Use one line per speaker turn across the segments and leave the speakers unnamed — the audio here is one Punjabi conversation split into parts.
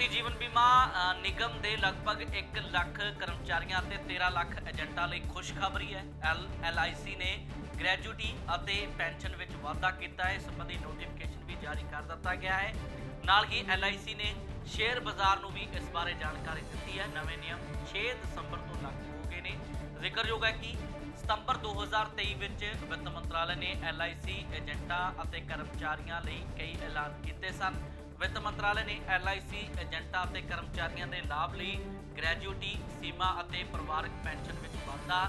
ਭਾਰਤੀ ਜੀਵਨ ਬੀਮਾ ਨਿਗਮ ਦੇ ਲਗਭਗ 1 ਲੱਖ ਕਰਮਚਾਰੀਆਂ ਅਤੇ 13 ਲੱਖ ਏਜੰਟਾਂ ਲਈ ਖੁਸ਼ਖਬਰੀ ਹੈ। ਐਲਆਈਸੀ ਨੇ ਗ੍ਰੈਜੂਟੀ ਅਤੇ ਪੈਨਸ਼ਨ ਵਿੱਚ ਵਾਧਾ ਕੀਤਾ ਹੈ। ਇਸ ਸੰਬੰਧੀ ਨੋਟੀਫਿਕੇਸ਼ਨ ਵੀ ਜਾਰੀ ਕਰ ਦਿੱਤਾ ਗਿਆ ਹੈ। ਨਾਲ ਹੀ ਐਲਆਈਸੀ ਨੇ ਸ਼ੇਅਰ ਬਾਜ਼ਾਰ ਨੂੰ ਵੀ ਇਸ ਬਾਰੇ ਜਾਣਕਾਰੀ ਦਿੱਤੀ ਹੈ। ਨਵੇਂ ਨਿਯਮ 6 ਦਸੰਬਰ ਤੋਂ ਲਾਗੂ ਹੋ ਗਏ ਨੇ। ਜ਼ਿਕਰਯੋਗ ਹੈ ਕਿ ਸਤੰਬਰ 2023 ਵਿੱਚ ਵਿੱਤ ਮੰਤਰਾਲੇ ਨੇ ਐਲਆਈਸੀ ਏਜੰਟਾਂ ਅਤੇ ਕਰਮਚਾਰੀਆਂ ਲਈ ਕਈ ਐਲਾਨ ਕੀਤੇ ਸਨ। ਵਿੱਤ ਮੰਤਰਾਲੇ ਨੇ ਐਲਆਈਸੀ ਏਜੰਟਾਂ ਅਤੇ ਕਰਮਚਾਰੀਆਂ ਦੇ ਲਾਭ ਲਈ ਗ੍ਰੈਜੂਟੀ ਸੀਮਾ ਅਤੇ ਪਰਿਵਾਰਕ ਪੈਨਸ਼ਨ ਵਿੱਚ ਵਾਧਾ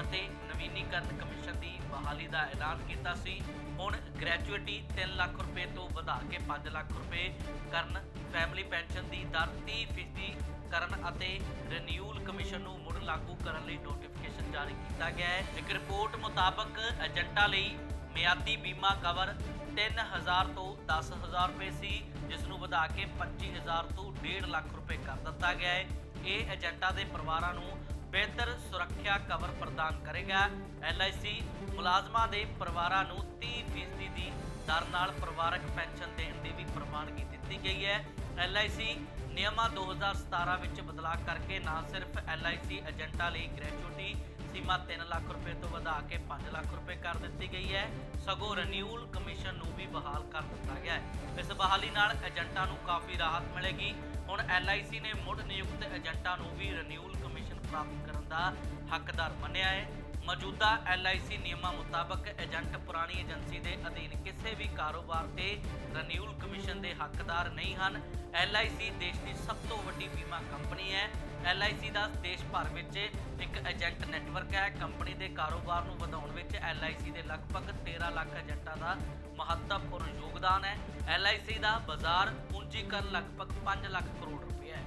ਅਤੇ ਨਵੀਨੀਕਰਨ ਕਮਿਸ਼ਨ ਦੀ ਬਹਾਲੀ ਦਾ ਐਲਾਨ ਕੀਤਾ ਸੀ। ਹੁਣ ਗ੍ਰੈਜੂਏਟੀ 3 ਲੱਖ ਰੁਪਏ ਤੋਂ ਵਧਾ ਕੇ 5 ਲੱਖ ਰੁਪਏ ਕਰਨ, ਫੈਮਿਲੀ ਪੈਨਸ਼ਨ ਦੀ ਦਰ 30% ਕਰਨ ਅਤੇ ਰੀਨਿਊਅਲ ਕਮਿਸ਼ਨ ਨੂੰ ਮੁੜ ਲਾਗੂ ਕਰਨ ਲਈ ਨੋਟੀਫਿਕੇਸ਼ਨ ਜਾਰੀ ਕੀਤਾ ਗਿਆ ਹੈ। ਇੱਕ ਰਿਪੋਰਟ ਮੁਤਾਬਕ ਏਜੰਟਾਂ ਲਈ ਮਿਆਦੀ ਬੀਮਾ ਕਵਰ 3000 ਤੋਂ 10000 ਰੁਪਏ ਸੀ ਜਿਸ ਨੂੰ ਵਧਾ ਕੇ 25000 ਤੋਂ 1.5 ਲੱਖ ਰੁਪਏ ਕਰ ਦਿੱਤਾ ਗਿਆ ਹੈ। ਇਹ ਏਜੰਟਾਂ ਦੇ ਪਰਿਵਾਰਾਂ ਨੂੰ ਬਿਹਤਰ ਸੁਰੱਖਿਆ ਕਵਰ ਪ੍ਰਦਾਨ ਕਰੇਗਾ। ਐਲਆਈਸੀ ਮੁਲਾਜ਼ਮਾਂ ਦੇ ਪਰਿਵਾਰਾਂ ਨੂੰ 30% ਦੀ ਦਰ ਨਾਲ ਪਰਿਵਾਰਕ ਪੈਨਸ਼ਨ ਦੇਣ ਦੀ ਵੀ ਪ੍ਰਵਾਨਗੀ ਦਿੱਤੀ ਗਈ ਹੈ। ਐਲਆਈਸੀ ਨਿਯਮਾਂ 2017 ਵਿੱਚ ਬਦਲਾਅ ਕਰਕੇ ਨਾ ਸਿਰਫ ਐਲਆਈਸੀ ਏਜੰਟਾਂ ਲਈ ਗ੍ਰੈਚੁਇਟੀ ਸੀਮਾ 3 ਲੱਖ ਰੁਪਏ ਤੋਂ ਵਧਾ ਕੇ 5 ਲੱਖ ਰੁਪਏ ਕਰ ਦਿੱਤੀ ਗਈ ਹੈ। ਸਗੋਂ ਰੀਨਿਊਅਲ ਕਮਿਸ਼ਨ ਨੂੰ ਵੀ ਬਹਾਲ ਕਰ ਦਿੱਤਾ ਗਿਆ ਹੈ। ਇਸ ਬਹਾਲੀ ਨਾਲ ਏਜੰਟਾਂ ਨੂੰ ਕਾਫੀ ਰਾਹਤ ਮਿਲੇਗੀ। ਹੁਣ ਐਲਆਈਸੀ ਨੇ ਮੁੜ ਨਿਯੁਕਤ ਏਜੰਟਾਂ ਨੂੰ ਵੀ ਰਿਨਿਊਲ ਕਮਿਸ਼ਨ ਪ੍ਰਾਪਤ ਕਰਨ ਦਾ ਹੱਕਦਾਰ ਮੰਨਿਆ ਹੈ। ਮੌਜੂਦਾ ਐਲਆਈਸੀ ਨਿਯਮਾਂ ਮੁਤਾਬਕ ਏਜੰਟ ਪੁਰਾਣੀ ਏਜੰਸੀ ਦੇ ਅਧੀਨ ਕਿਸੇ ਵੀ ਕਾਰੋਬਾਰ ਤੇ ਰੀਨਿਊਅਲ ਕਮਿਸ਼ਨ ਦੇ ਹੱਕਦਾਰ ਨਹੀਂ ਹਨ। ਐਲਆਈਸੀ ਦੇਸ਼ ਦੀ ਸਭ ਤੋਂ ਵੱਡੀ ਬੀਮਾ ਕੰਪਨੀ ਹੈ। ਐਲਆਈਸੀ ਦਾ ਦੇਸ਼ ਭਰ ਵਿੱਚ ਇੱਕ ਏਜੰਟ ਨੈਟਵਰਕ ਹੈ। ਕੰਪਨੀ ਦੇ ਕਾਰੋਬਾਰ ਨੂੰ ਵਧਾਉਣ ਵਿੱਚ ਐਲਆਈਸੀ ਦੇ ਲਗਭਗ 13 ਲੱਖ ਏਜੰਟਾਂ ਦਾ ਮਹੱਤਵਪੂਰਨ ਯੋਗਦਾਨ ਹੈ। ਐਲਆਈਸੀ ਦਾ ਬਾਜ਼ਾਰ ਪੂੰਜੀਕਰਨ ਲਗਭਗ 5 ਲੱਖ ਕਰੋੜ ਰੁਪਏ ਹੈ।